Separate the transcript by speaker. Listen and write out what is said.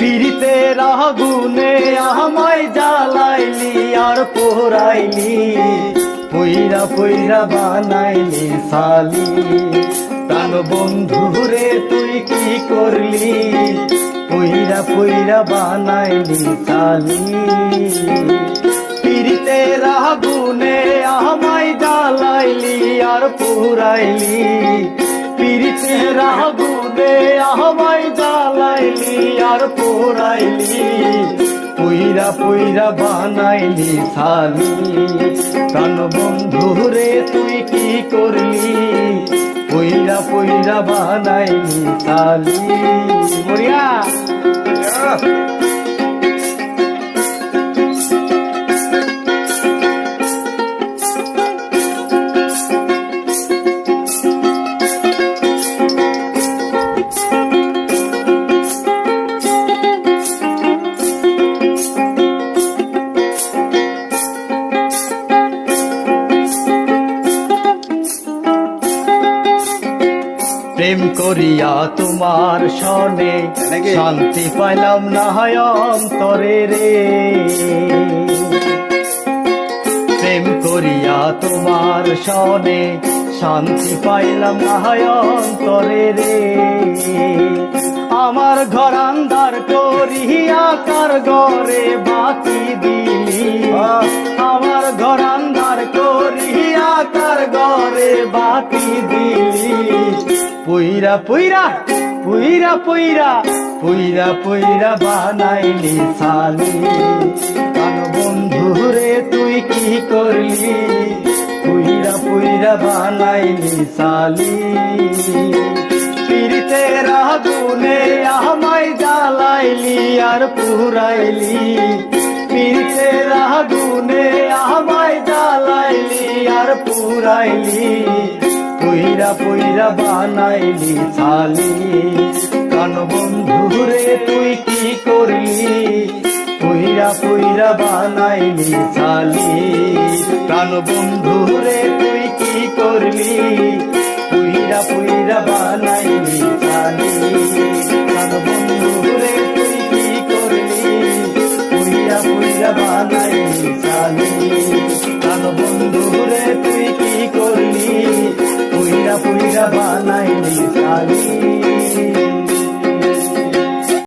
Speaker 1: পীড়িতের আগুনে আমায় জ্বালাইলি আর পোড়াইলি। পইরা পইরা বানাইলি সালি প্রাণ বন্ধুরে তুই কি করলি? পইরা পইরা বানাইলি সালি পীড়িতের আগুনে আমায় জ্বালাইলি আর পুরাইলি পীড়িতের আগুনে আমায় জ্বালাইলি আর পুরাইলি পুইরা পুইরা বানাইলি থালি কান বন্ধু রে, তুই কি করলি? পুইরা পুইরা বানাইলি থালি মরিয়া প্রেম করিয়া তোমার সনে
Speaker 2: নাকি?
Speaker 1: শান্তি পাইলাম না হয় অন্তরে রে। প্রেম করিয়া তোমার সনে শান্তি পাইলাম না হয় অন্তরে রে। আমার ঘর আন্দার করিয়া কার ঘরে বাতি দিলি। আমার ঘর আন্দার করিয়া কার ঘরে বাতি দিলি। পুইরা পুইরা পুইরা পুইরা পুইরা পুইরা বানাইলি সালি কান বন্ধুরে তুই কি করলি? পুইরা পুইরা বানাইলি সালি পিরিতে রাগুনে আমায় জ্বালাইলি আর পুরাইলি। পিরিতে রাগুনে আমায় জ্বালাইলি আর পুরাইলি। পুইরা পুইরা বানাইলি থালি কান বন্ধুরে, তুই কি করলি? পুইরা পুইরা বানাইলি থালি কান বন্ধুরে, তুই কি করলি? পুইরা বানাইলি 一下你。